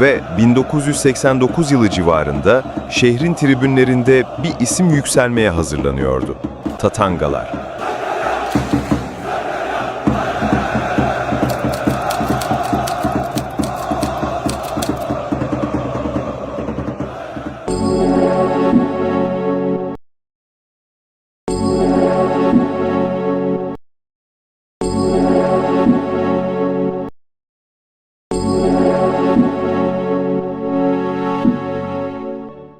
ve 1989 yılı civarında şehrin tribünlerinde bir isim yükselmeye hazırlanıyordu. Tatangalar.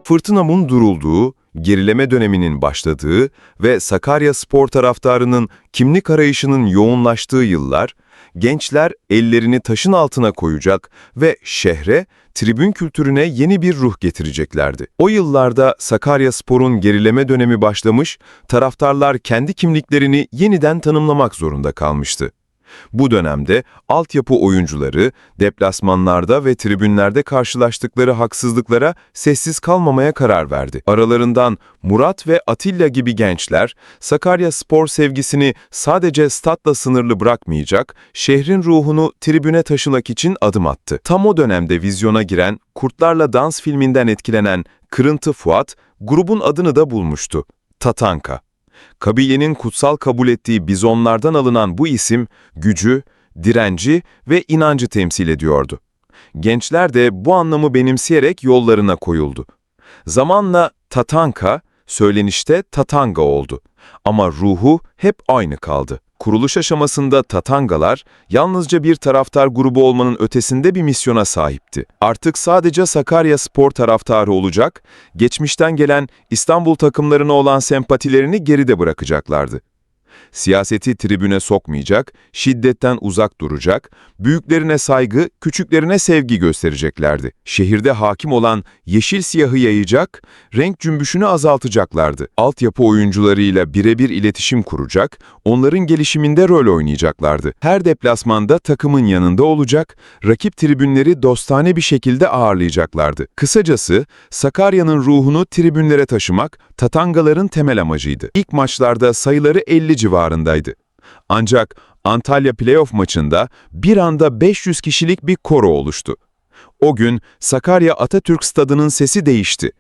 Fırtınamın durulduğu, gerileme döneminin başladığı ve Sakarya spor taraftarının kimlik arayışının yoğunlaştığı yıllar, gençler ellerini taşın altına koyacak ve şehre, tribün kültürüne yeni bir ruh getireceklerdi. O yıllarda Sakarya Spor'un gerileme dönemi başlamış, taraftarlar kendi kimliklerini yeniden tanımlamak zorunda kalmıştı. Bu dönemde altyapı oyuncuları deplasmanlarda ve tribünlerde karşılaştıkları haksızlıklara sessiz kalmamaya karar verdi. Aralarından Murat ve Atilla gibi gençler Sakarya spor sevgisini sadece statla sınırlı bırakmayacak, şehrin ruhunu tribüne taşımak için adım attı. Tam o dönemde vizyona giren Kurtlarla Dans filminden etkilenen Kırıntı Fuat, grubun adını da bulmuştu. Tatanka. Kabilenin kutsal kabul ettiği bizonlardan alınan bu isim, gücü, direnci ve inancı temsil ediyordu. Gençler de bu anlamı benimseyerek yollarına koyuldu. Zamanla Tatanka, söylenişte Tatanga oldu. Ama ruhu hep aynı kaldı. Kuruluş aşamasında Tatangalar, yalnızca bir taraftar grubu olmanın ötesinde bir misyona sahipti. Artık sadece Sakarya spor taraftarı olacak, geçmişten gelen İstanbul takımlarına olan sempatilerini geride bırakacaklardı. Siyaseti tribüne sokmayacak, şiddetten uzak duracak, büyüklerine saygı, küçüklerine sevgi göstereceklerdi. Şehirde hakim olan yeşil siyahı yayacak, renk cümbüşünü azaltacaklardı. Altyapı oyuncularıyla birebir iletişim kuracak, onların gelişiminde rol oynayacaklardı. Her deplasmanda takımın yanında olacak, rakip tribünleri dostane bir şekilde ağırlayacaklardı. Kısacası Sakarya'nın ruhunu tribünlere taşımak Tatangaların temel amacıydı. İlk maçlarda sayıları 50 civarındaydı. Ancak Antalya playoff maçında bir anda 500 kişilik bir koro oluştu. O gün Sakarya Atatürk Stadı'nın sesi değişti.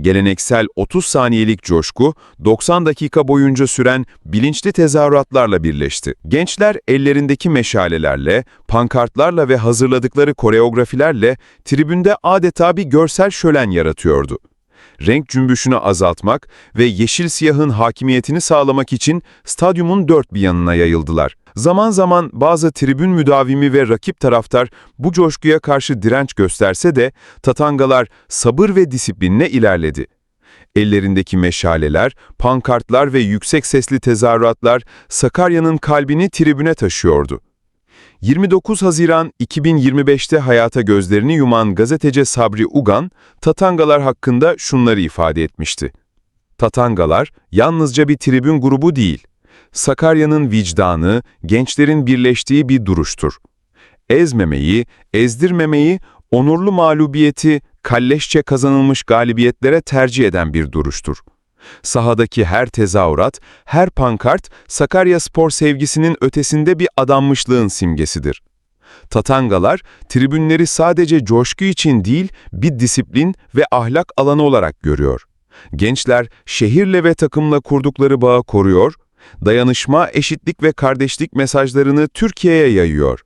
Geleneksel 30 saniyelik coşku 90 dakika boyunca süren bilinçli tezahüratlarla birleşti. Gençler ellerindeki meşalelerle, pankartlarla ve hazırladıkları koreografilerle tribünde adeta bir görsel şölen yaratıyordu renk cümbüşünü azaltmak ve yeşil siyahın hakimiyetini sağlamak için stadyumun dört bir yanına yayıldılar. Zaman zaman bazı tribün müdavimi ve rakip taraftar bu coşkuya karşı direnç gösterse de Tatangalar sabır ve disiplinle ilerledi. Ellerindeki meşaleler, pankartlar ve yüksek sesli tezahüratlar Sakarya'nın kalbini tribüne taşıyordu. 29 Haziran 2025'te hayata gözlerini yuman gazeteci Sabri Ugan, Tatangalar hakkında şunları ifade etmişti. Tatangalar yalnızca bir tribün grubu değil, Sakarya'nın vicdanı, gençlerin birleştiği bir duruştur. Ezmemeyi, ezdirmemeyi, onurlu mağlubiyeti, kalleşçe kazanılmış galibiyetlere tercih eden bir duruştur. Sahadaki her tezahürat, her pankart Sakarya spor sevgisinin ötesinde bir adanmışlığın simgesidir. Tatangalar, tribünleri sadece coşku için değil, bir disiplin ve ahlak alanı olarak görüyor. Gençler, şehirle ve takımla kurdukları bağı koruyor, dayanışma, eşitlik ve kardeşlik mesajlarını Türkiye'ye yayıyor.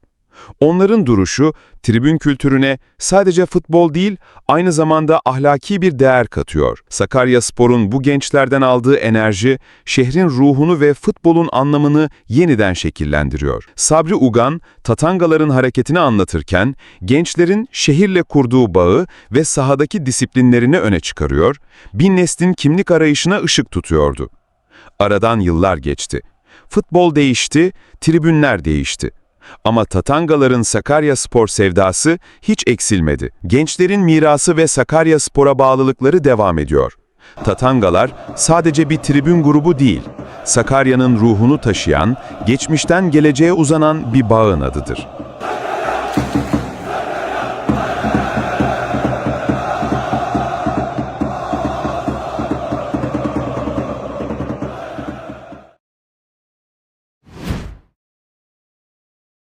Onların duruşu, tribün kültürüne sadece futbol değil, aynı zamanda ahlaki bir değer katıyor. Sakarya Spor'un bu gençlerden aldığı enerji, şehrin ruhunu ve futbolun anlamını yeniden şekillendiriyor. Sabri Ugan, Tatangaların hareketini anlatırken, gençlerin şehirle kurduğu bağı ve sahadaki disiplinlerini öne çıkarıyor, bir neslin kimlik arayışına ışık tutuyordu. Aradan yıllar geçti. Futbol değişti, tribünler değişti. Ama Tatangaların Sakarya Spor sevdası hiç eksilmedi. Gençlerin mirası ve Sakarya Spor'a bağlılıkları devam ediyor. Tatangalar sadece bir tribün grubu değil, Sakarya'nın ruhunu taşıyan, geçmişten geleceğe uzanan bir bağın adıdır.